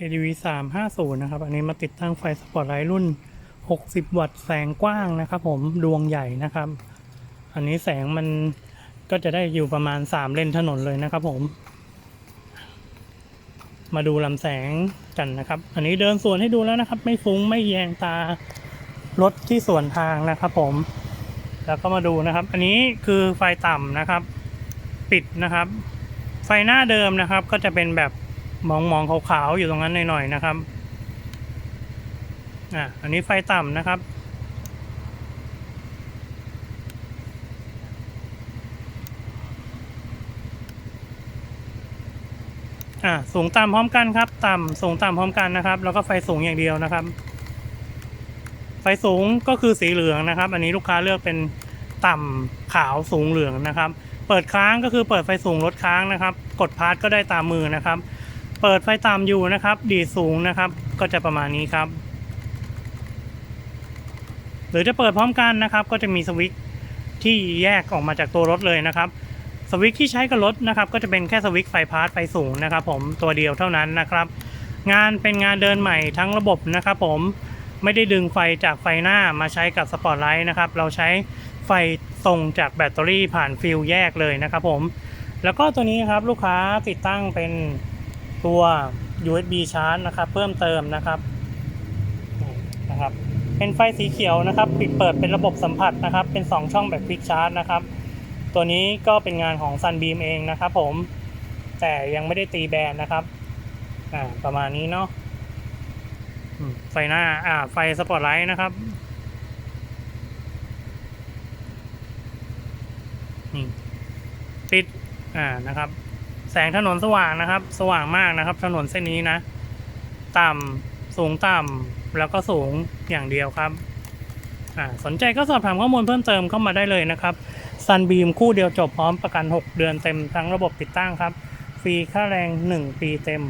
ADV 350 นะครับ อันนี้มาติดตั้งไฟสปอตไลท์รุ่น 60 วัตต์แสงกว้างนะครับ ผมดวงใหญ่นะครับ อันนี้แสงมันก็จะได้อยู่ประมาณ 3 เลนถนนเลยนะครับ ผม มาดูลำแสงกันนะครับ อันนี้เดินสวนให้ดูแล้วนะครับ ไม่ฟุ้งไม่แยงตารถที่สวนทางนะครับ ผม แล้วก็มาดูนะครับ อันนี้คือไฟต่ำนะครับ ปิดนะครับ ไฟหน้าเดิมนะครับ ก็จะเป็นแบบ มองมองขาวๆอยู่ตรงนั้นหน่อยๆนะครับอะอันนี้ไฟต่ำนะครับ อะสูงต่ำพร้อมกันครับ ต่ำสูงต่ำพร้อมกันนะครับ แล้วก็ไฟสูงอย่างเดียวนะครับ ไฟสูงก็คือสีเหลืองนะครับ อันนี้ลูกค้าเลือกเป็นต่ำขาวสูงเหลืองนะครับ เปิดค้างก็คือเปิดไฟสูงลดค้างนะครับ กดพาร์ทก็ได้ตามมือนะครับ เปิดไฟต่ำอยู่นะครับ ดีสูงนะครับ ก็จะประมาณนี้ครับ หรือจะเปิดพร้อมกันนะครับ ก็จะมีสวิตช์ที่แยกออกมาจากตัวรถเลยนะครับสวิตช์ที่ใช้กับรถนะครับ ก็จะเป็นแค่สวิตช์ไฟพาร์ทไฟสูงนะครับ ผมตัวเดียวเท่านั้นนะครับ งานเป็นงานเดินใหม่ทั้งระบบนะครับ ผมไม่ได้ดึงไฟจากไฟหน้ามาใช้กับสปอตไลท์นะครับ เราใช้ไฟส่งจากแบตเตอรี่ผ่านฟิลแยกเลยนะครับ ผม แล้วก็ตัวนี้ครับลูกค้าติดตั้งเป็น ตัว USB ชาร์จนะครับเพิ่มเติมนะครับนะครับ เป็นไฟสีเขียวนะครับปิดเปิดเป็นระบบสัมผัสนะครับ เป็น 2 ช่องแบบควิกชาร์จนะครับ ตัวนี้ก็เป็นงานของ Sunbeam เองนะครับผมแต่ยังไม่ได้ตีแบรนด์นะครับอ่าประมาณนี้เนาะไฟหน้าอ่าไฟสปอตไลท์นะครับนี่ติดอ่านะครับ แสงถนนสว่างนะครับ สว่างมากนะครับ ถนนเส้นนี้นะ ต่ำสูงต่ำแล้วก็สูงอย่างเดียวครับสนใจก็สอบถามข้อมูลเพิ่มเติมเข้ามาได้เลยนะครับซันบีมคู่เดียวจบพร้อมประกัน 6 เดือนเต็มทั้งระบบติดตั้งครับ ฟรีค่าแรง 1 ปีเต็ม